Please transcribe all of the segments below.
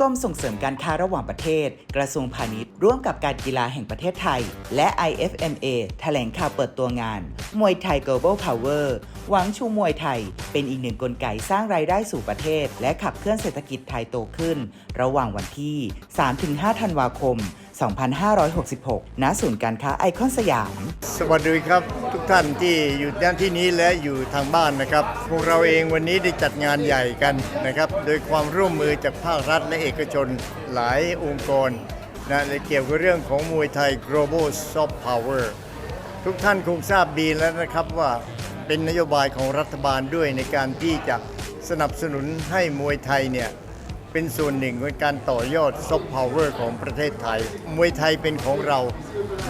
กรมส่งเสริมการค้าระหว่างประเทศ กระทรวงพาณิชย์ ร่วมกับการกีฬาแห่งประเทศไทย และ IFMA แถลงข่าวเปิดตัวงาน มวยไทย Global Power หวังชูมวยไทย เป็นอีกหนึ่งกลไกสร้างรายได้สู่ประเทศ และขับเคลื่อนเศรษฐกิจไทยโตขึ้น ระหว่างวันที่ 3-5 ธันวาคม 2566 ณ ศูนย์การค้าไอคอนสยาม สวัสดีครับทุกท่านที่อยู่ด้านที่นี้และอยู่ทางบ้านนะครับ พวกเราเองวันนี้ได้จัดงานใหญ่กันนะครับ โดยความร่วมมือจากภาครัฐและเอกชนหลายองค์กรนะและเกี่ยวกับเรื่องของมวยไทย global soft power ทุกท่านคงทราบดีแล้วนะครับว่าเป็นนโยบายของรัฐบาลด้วยในการที่จะสนับสนุนให้มวยไทยเนี่ย เป็นส่วนหนึ่งของการต่อยอดซอฟต์พาวเวอร์ของประเทศไทย มวยไทยเป็นของเรา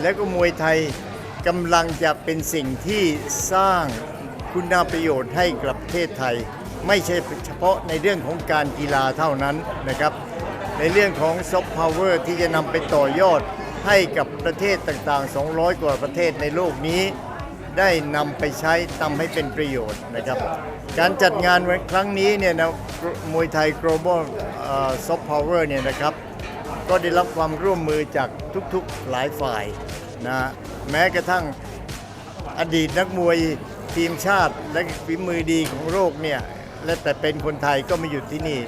และก็มวยไทยกำลังจะเป็นสิ่งที่สร้างคุณประโยชน์ให้กับประเทศไทย ไม่ใช่เฉพาะในเรื่องของการกีฬาเท่านั้นนะครับ ในเรื่องของซอฟต์พาวเวอร์ที่จะนำไปต่อยอดให้กับประเทศต่างๆ 200 กว่าประเทศในโลกนี้ ได้นำไปใช้ทำให้เป็นประโยชน์นะครับ การจัดงานครั้งนี้เนี่ยนะมวยไทย global soft power เนี่ยนะครับ ก็ได้รับความร่วมมือจากทุกๆหลายฝ่ายนะแม้กระทั่งอดีตนักมวยทีมชาติและฝีมือดีของโลกเนี่ยและแต่เป็นคนไทยก็มาอยู่ที่นี่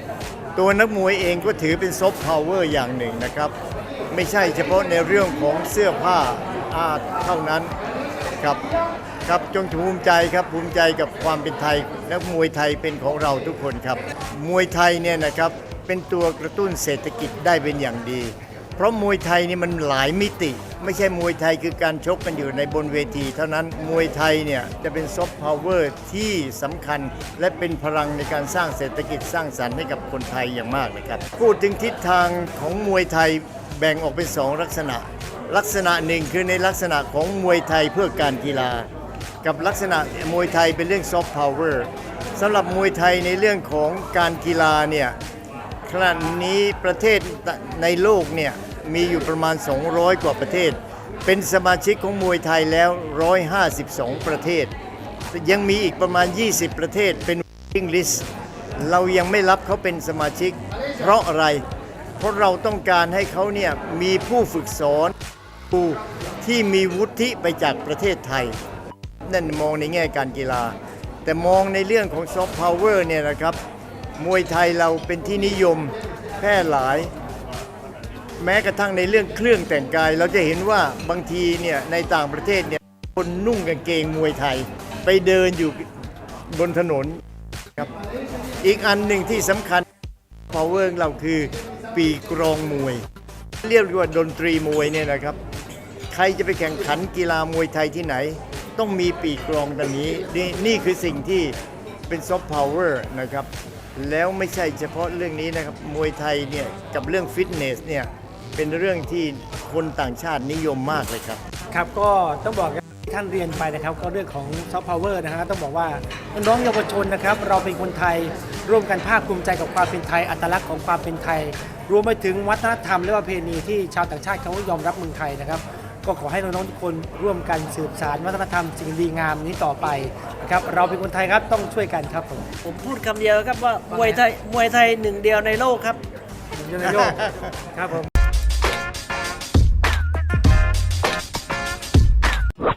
ตัวนักมวยเองก็ถือเป็นซอฟต์พาวเวอร์อย่างหนึ่งนะครับ ไม่ใช่เฉพาะในเรื่องของเสื้อผ้าอาเท่านั้น ครับครับจงภูมิใจครับภูมิใจกับความเป็นไทยนักมวยไทยเป็นของเราทุกคนครับ มวยไทยเนี่ยนะครับเป็นตัวกระตุ้นเศรษฐกิจได้เป็นอย่างดี เพราะมวยไทยนี่มันหลายมิติ ไม่ใช่มวยไทยคือการชกกันอยู่ในบนเวที เท่านั้นมวยไทยเนี่ยจะเป็นซอฟต์พาวเวอร์ที่สำคัญ และเป็นพลังในการสร้างเศรษฐกิจสร้างสรรค์ให้กับคนไทยอย่างมากนะครับพูดถึงทิศทางของมวยไทยแบ่งออกเป็นสองลักษณะ ลักษณะหนึ่งคือในลักษณะของมวยไทยเพื่อการกีฬา กับลักษณะมวยไทยเป็นเรื่องซอฟต์พาวเวอร์สำหรับมวยไทยในเรื่องของการกีฬาเนี่ยขณะนี้ประเทศในโลกเนี่ยมีอยู่ประมาณ 200 กว่าประเทศ เป็นสมาชิกของมวยไทยแล้ว 152 ประเทศ ยังมีอีกประมาณ 20 ประเทศเป็น waiting list เรายังไม่รับเขาเป็นสมาชิก เพราะอะไร เพราะเราต้องการให้เขาเนี่ยมีผู้ฝึกสอน ที่มีวุฒิไปจากประเทศไทย นั่นมองในแง่การกีฬา แต่มองในเรื่องของซอฟต์พาวเวอร์เนี่ยนะครับ มวยไทยเราเป็นที่นิยมแพร่หลาย แม้กระทั่งในเรื่องเครื่องแต่งกาย เราจะเห็นว่าบางทีเนี่ยในต่างประเทศเนี่ยคนนุ่งกางเกงมวยไทย ไปเดินอยู่บนถนนครับอีกอันหนึ่งที่สำคัญ power ของเราคือปีกรองมวย เรียกว่าดนตรีมวยเนี่ยนะครับ ใครจะไปแข่งขันกีฬามวยไทยที่ไหน ต้องมีปีกรองแบบนี้นี่นี่คือสิ่งที่เป็นซอฟต์พาวเวอร์นะครับ แล้วไม่ใช่เฉพาะเรื่องนี้นะครับ มวยไทยเนี่ยกับเรื่องฟิตเนสเนี่ยเป็นเรื่องที่คนต่างชาตินิยมมากเลยครับ ครับก็ต้องบอกที่ท่านเรียนไปนะครับ ก็เรื่องของซอฟต์พาวเวอร์นะฮะต้องบอกว่าน้องเยาวชนนะครับ เราเป็นคนไทยร่วมกันภาคภูมิใจกับความเป็นไทย อัตลักษณ์ของความเป็นไทย รวมไปถึงวัฒนธรรมและประเพณีที่ชาวต่างชาติเขายอมรับเมืองไทยนะครับ ก็ขอให้น้องๆทุกคนร่วมกันสืบสานวัฒนธรรมสิ่งดีงามนี้ต่อไปนะครับเราเป็นคนไทยครับต้องช่วยกันครับผมผมพูดคำเดียวครับว่ามวยไทยมวยไทยหนึ่งเดียวในโลกครับหนึ่งเดียวในโลกครับผม